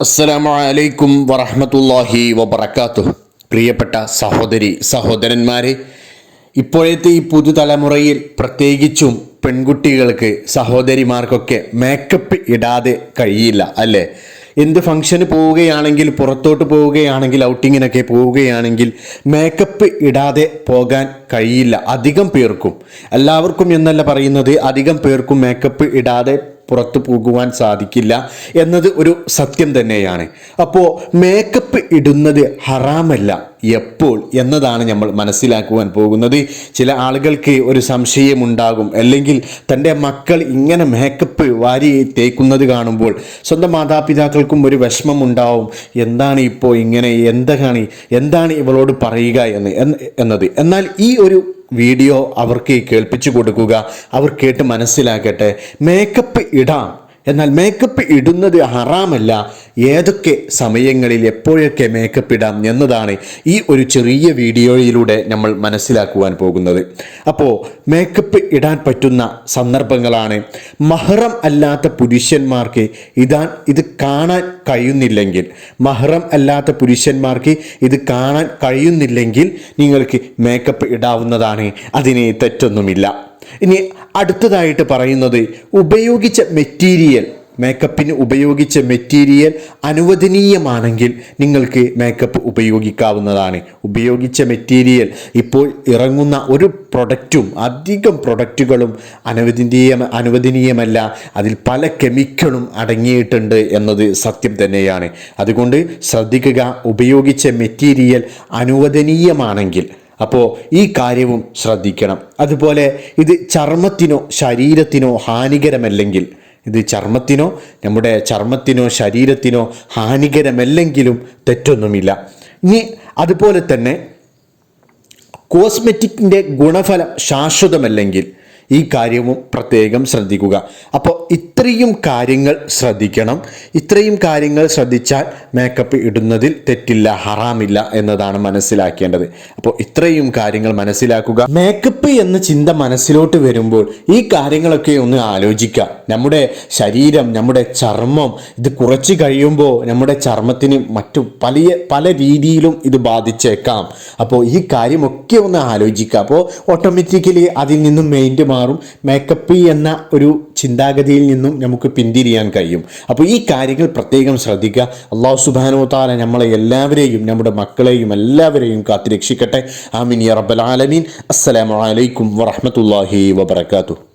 അസ്സലാമു അലൈക്കും വറഹമത്തല്ലാഹി വബർക്കാത്തു പ്രിയപ്പെട്ട സഹോദരി സഹോദരന്മാരെ ഇപ്പോഴത്തെ ഈ പുതുതലമുറയിൽ പ്രത്യേകിച്ചും പെൺകുട്ടികൾക്ക് സഹോദരിമാർക്കൊക്കെ മേക്കപ്പ് ഇടാതെ കഴിയില്ല അല്ലേ? എന്ത് ഫംഗ്ഷന് പോവുകയാണെങ്കിൽ പുറത്തോട്ട് പോവുകയാണെങ്കിൽ ഔട്ടിങ്ങിനൊക്കെ പോവുകയാണെങ്കിൽ മേക്കപ്പ് ഇടാതെ പോകാൻ കഴിയില്ല അധികം പേർക്കും. എല്ലാവർക്കും എന്നല്ല പറയുന്നത് അധികം പേർക്കും മേക്കപ്പ് ഇടാതെ പുറത്തു പോകുവാൻ സാധിക്കില്ല എന്നത് ഒരു സത്യം തന്നെയാണ്. അപ്പോൾ മേക്കപ്പ് ഇടുന്നത് ഹറാമല്ല. എപ്പോൾ എന്നതാണ് നമ്മൾ മനസ്സിലാക്കുവാൻ പോകുന്നത്. ചില ആളുകൾക്ക് ഒരു സംശയമുണ്ടാകും. അല്ലെങ്കിൽ തന്റെ മക്കൾ ഇങ്ങനെ മേക്കപ്പ് വാരി തേക്കുന്നത് കാണുമ്പോൾ സ്വന്തം മാതാപിതാക്കൾക്കും ഒരു വിഷമം ഉണ്ടാവും എന്താണ് ഇപ്പോൾ ഇങ്ങനെ? എന്താണ്? എന്താണ് ഇവളോട് പറയുക എന്ന് എന്നത്? എന്നാൽ ഈ ഒരു വീഡിയോ അവർക്ക് കേൾപ്പിച്ചു കൊടുക്കുക. അവർ കേട്ട് മനസ്സിലാക്കട്ടെ. മേക്കപ്പ് ഇടാം. എന്നാൽ മേക്കപ്പ് ഇടുന്നത് ഹറാമല്ല. ഏതൊക്കെ സമയങ്ങളിൽ എപ്പോഴൊക്കെ മേക്കപ്പ് ഇടാം എന്നതാണ് ഈ ഒരു ചെറിയ വീഡിയോയിലൂടെ നമ്മൾ മനസ്സിലാക്കുവാൻ പോകുന്നത്. അപ്പോൾ മേക്കപ്പ് ഇടാൻ പറ്റുന്ന സന്ദർഭങ്ങളാണ്. മഹറം അല്ലാത്ത പുരുഷന്മാർക്ക് ഇതാൻ ഇത് കാണാൻ കഴിയുന്നില്ലെങ്കിൽ മഹറം അല്ലാത്ത പുരുഷന്മാർക്ക് ഇത് കാണാൻ കഴിയുന്നില്ലെങ്കിൽ നിങ്ങൾക്ക് മേക്കപ്പ് ഇടാവുന്നതാണ്. അതിന് തെറ്റൊന്നുമില്ല. ഇനി അടുത്തതായിട്ട് പറയുന്നത് ഉപയോഗിച്ച മെറ്റീരിയൽ മേക്കപ്പിന് ഉപയോഗിച്ച മെറ്റീരിയൽ അനുവദനീയമാണെങ്കിൽ നിങ്ങൾക്ക് മേക്കപ്പ് ഉപയോഗിക്കാവുന്നതാണ്. ഉപയോഗിച്ച മെറ്റീരിയൽ ഇപ്പോൾ ഇറങ്ങുന്ന ഒരു പ്രൊഡക്റ്റും അധികം പ്രൊഡക്റ്റുകളും അനുവദനീയ അനുവദനീയമല്ല. അതിൽ പല കെമിക്കലും അടങ്ങിയിട്ടുണ്ട് എന്നത് സത്യം തന്നെയാണ്. അതുകൊണ്ട് ശ്രദ്ധിക്കുക ഉപയോഗിച്ച മെറ്റീരിയൽ അനുവദനീയമാണെങ്കിൽ അപ്പോൾ ഈ കാര്യവും ശ്രദ്ധിക്കണം. അതുപോലെ ഇത് ചർമ്മത്തിനോ ശരീരത്തിനോ ഹാനികരമല്ലെങ്കിൽ ഇത് ചർമ്മത്തിനോ നമ്മുടെ ചർമ്മത്തിനോ ശരീരത്തിനോ ഹാനികരമല്ലെങ്കിലും തെറ്റൊന്നുമില്ല. ഇനി അതുപോലെ തന്നെ കോസ്മെറ്റിക്കിന്റെ ഗുണഫലം ശാശ്വതമല്ലെങ്കിൽ ഈ കാര്യവും പ്രത്യേകം ശ്രദ്ധിക്കുക. അപ്പോൾ ഇത്രയും കാര്യങ്ങൾ ശ്രദ്ധിക്കണം. ഇത്രയും കാര്യങ്ങൾ ശ്രദ്ധിച്ചാൽ മേക്കപ്പ് ഇടുന്നതിൽ തെറ്റില്ല ഹറാമില്ല എന്നതാണ് മനസ്സിലാക്കേണ്ടത്. അപ്പോൾ ഇത്രയും കാര്യങ്ങൾ മനസ്സിലാക്കുക. മേക്കപ്പ് എന്ന ചിന്ത മനസ്സിലോട്ട് വരുമ്പോൾ ഈ കാര്യങ്ങളൊക്കെ ഒന്ന് ആലോചിക്കുക. നമ്മുടെ ശരീരം നമ്മുടെ ചർമ്മം ഇത് കുറച്ച് കഴിയുമ്പോൾ നമ്മുടെ ചർമ്മത്തിന് മറ്റു പല പല രീതിയിലും ഇത് ബാധിച്ചേക്കാം. അപ്പോൾ ഈ കാര്യമൊക്കെ ഒന്ന് ആലോചിക്കുക. അപ്പോൾ ഓട്ടോമാറ്റിക്കലി അതിൽ നിന്നും മെയിന്റ് മാറും. മേക്കപ്പ് എന്ന ഒരു ചിന്താഗതിയിൽ നിന്നും നമുക്ക് പിന്തിരിയാൻ കഴിയും. അപ്പോൾ ഈ കാര്യങ്ങൾ പ്രത്യേകം ശ്രദ്ധിക്കുക. അള്ളാഹു സുബാനോ താല നമ്മളെ എല്ലാവരെയും നമ്മുടെ മക്കളെയും എല്ലാവരെയും കാത്തിരക്ഷിക്കട്ടെ. ആമീൻ റബ്ബൽ ആലമീൻ. അസ്സലാമു അലൈക്കും വറഹ്മത്തുള്ളാഹി വബറകാതുഹു.